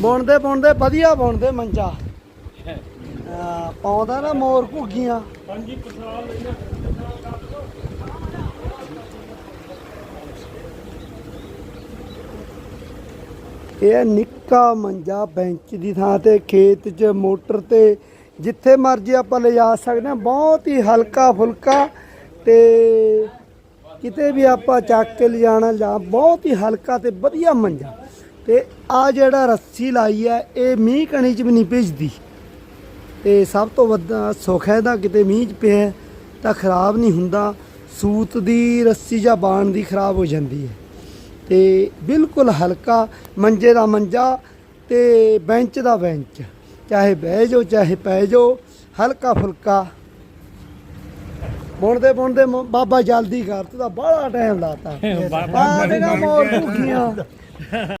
ਬੁਣਦੇ ਬੁਣਦੇ ਵਧੀਆ ਬੁਣਦੇ ਮੰਜਾ। ਪਾਉਂਦਾ ਨਾ ਮੋਰ ਘੁੱਗੀਆਂ। ਹਾਂਜੀ ਪਸਾਲ ਲੈਣਾ ਇਹ ਨਿੱਕਾ ਮੰਜਾ ਬੈਂਚ ਦੀ ਥਾਂ ਤੇ ਖੇਤ 'ਚ ਮੋਟਰ ਤੇ ਜਿੱਥੇ ਮਰਜ਼ੀ ਆਪਾਂ ਲਿਜਾ ਸਕਦੇ ਹਾਂ। ਬਹੁਤ ਹੀ ਹਲਕਾ ਫੁਲਕਾ ਤੇ ਕਿਤੇ ਵੀ ਆਪਾਂ ਚੱਕ ਕੇ ਲਿਜਾਣਾ ਜਾਂ ਬਹੁਤ ਹੀ ਹਲਕਾ ਤੇ ਵਧੀਆ ਮੰਜਾ। ਤੇ ਆ ਜਿਹੜਾ ਰੱਸੀ ਲਾਈ ਹੈ ਇਹ ਮੀਂਹ ਕਣੀ 'ਚ ਵੀ ਨਹੀਂ ਭਿੱਜਦੀ। ਤੇ ਸਭ ਤੋਂ ਵੱਡਾ ਸੁੱਖ ਹੈ ਦਾ ਕਿਤੇ ਮੀਂਹ 'ਚ ਪਿਆ ਤਾਂ ਖਰਾਬ ਨਹੀਂ ਹੁੰਦਾ। ਸੂਤ ਦੀ ਰੱਸੀ ਜਾਂ ਬਾਣ ਦੀ ਖਰਾਬ ਹੋ ਜਾਂਦੀ ਹੈ। ਤੇ ਬਿਲਕੁਲ ਹਲਕਾ ਮੰਜੇ ਦਾ ਮੰਜਾ ਤੇ ਬੈਂਚ ਦਾ ਬੈਂਚ ਚਾਹੇ ਬਹਿ ਜਾਓ ਚਾਹੇ ਪੈ ਜਾਓ ਹਲਕਾ ਫੁਲਕਾ। ਬੁਣਦੇ ਬੁਣਦੇ ਬਾਬਾ ਜਲਦੀ ਕਰ ਤੂੰ ਤਾਂ ਬੜਾ ਟਾਈਮ ਲਾਤਾ। ਬਾਬਾ ਮੋਰ ਭੁੱਖੀਆਂ।